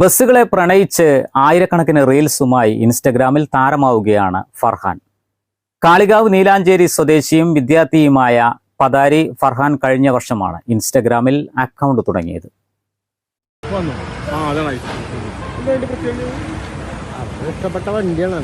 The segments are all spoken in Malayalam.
ബസ്സുകളെ പ്രണയിച്ച് ആയിരക്കണക്കിന് റീൽസുമായി ഇൻസ്റ്റഗ്രാമിൽ താരമാവുകയാണ് ഫർഹാൻ. കാളികാവ് നീലാഞ്ചേരി സ്വദേശിയും വിദ്യാർത്ഥിയുമായ പതാരി ഫർഹാൻ കഴിഞ്ഞ വർഷമാണ് ഇൻസ്റ്റഗ്രാമിൽ അക്കൗണ്ട് തുടങ്ങിയത്. ഇഷ്ടപ്പെട്ട വണ്ടിയാണ്.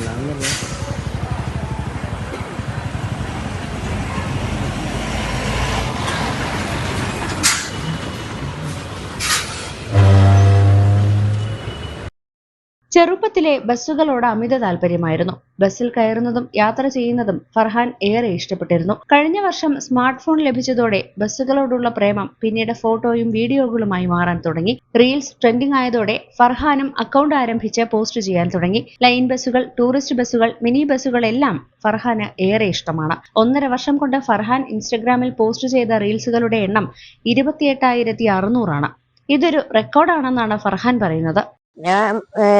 ചെറുപ്പത്തിലെ ബസ്സുകളോട് അമിത താല്പര്യമായിരുന്നു. ബസ്സിൽ കയറുന്നതും യാത്ര ചെയ്യുന്നതും ഫർഹാൻ ഏറെ ഇഷ്ടപ്പെട്ടിരുന്നു. കഴിഞ്ഞ വർഷം സ്മാർട്ട് ഫോൺ ലഭിച്ചതോടെ ബസ്സുകളോടുള്ള പ്രേമം പിന്നീട് ഫോട്ടോയും വീഡിയോകളുമായി മാറാൻ തുടങ്ങി. റീൽസ് ട്രെൻഡിംഗ് ആയതോടെ ഫർഹാനും അക്കൗണ്ട് ആരംഭിച്ച് പോസ്റ്റ് ചെയ്യാൻ തുടങ്ങി. ലൈൻ ബസ്സുകൾ ടൂറിസ്റ്റ് ബസ്സുകൾ മിനി ബസ്സുകൾ എല്ലാം ഫർഹാന് ഏറെ ഇഷ്ടമാണ്. ഒന്നര വർഷം കൊണ്ട് ഫർഹാൻ ഇൻസ്റ്റഗ്രാമിൽ പോസ്റ്റ് ചെയ്ത റീൽസുകളുടെ എണ്ണം ഇരുപത്തിയെട്ടായിരത്തി അറുന്നൂറാണ്. ഇതൊരു റെക്കോർഡാണെന്നാണ് ഫർഹാൻ പറയുന്നത്. ഞാൻ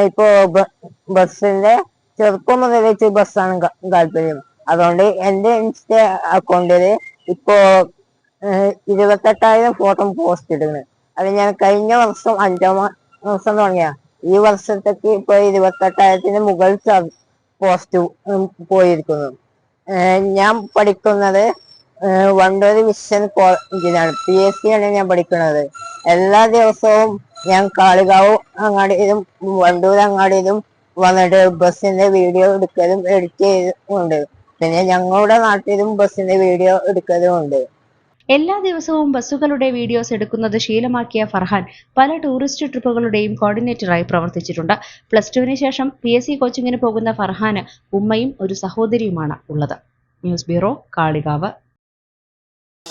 ഇപ്പോ ബസ്സിന്റെ ചെറുപ്പം വെച്ച് ബസ്സാണ് താല്പര്യം. അതുകൊണ്ട് എന്റെ ഇൻസ്റ്റ അക്കൗണ്ടിൽ ഇപ്പോ ഇരുപത്തെട്ടായിരം ഫോട്ടോ പോസ്റ്റ് ഇടുന്നു. അത് ഞാൻ കഴിഞ്ഞ വർഷം അഞ്ചാം വർഷം തുടങ്ങിയ. ഈ വർഷത്തേക്ക് ഇപ്പൊ ഇരുപത്തെട്ടായിരത്തിന് മുകളിൽ പോസ്റ്റ് പോയിരിക്കുന്നു. ഞാൻ പഠിക്കുന്നത് വണ്ടൂർ വിഷൻ കോളേജിലാണ്. പി എസ് സി ആണ് ഞാൻ പഠിക്കുന്നത്. എല്ലാ ദിവസവും ഞാൻ കാളികാവ് അങ്ങാടിയിലും വണ്ടൂർ അങ്ങാടിയിലും വന്നിട്ട് ബസ്സിന്റെ വീഡിയോ എടുക്കലും എഡിറ്റ് ചെയ്തുണ്ട് പിന്നെ ഞങ്ങളുടെ നാട്ടിലും ബസ്സിന്റെ വീഡിയോ എടുക്കലും ഉണ്ട് എല്ലാ ദിവസവും ബസ്സുകളുടെ വീഡിയോസ് എടുക്കുന്നത് ശീലമാക്കിയ ഫർഹാൻ പല ടൂറിസ്റ്റ് ട്രിപ്പുകളുടെയും കോർഡിനേറ്ററായി പ്രവർത്തിച്ചിട്ടുണ്ട്. പ്ലസ് ടുവിന് ശേഷം പി എസ് സി കോച്ചിങ്ങിന് പോകുന്ന ഫർഹാന് ഉമ്മയും ഒരു സഹോദരിയുമാണ് ഉള്ളത്. News bureau Kalikavu.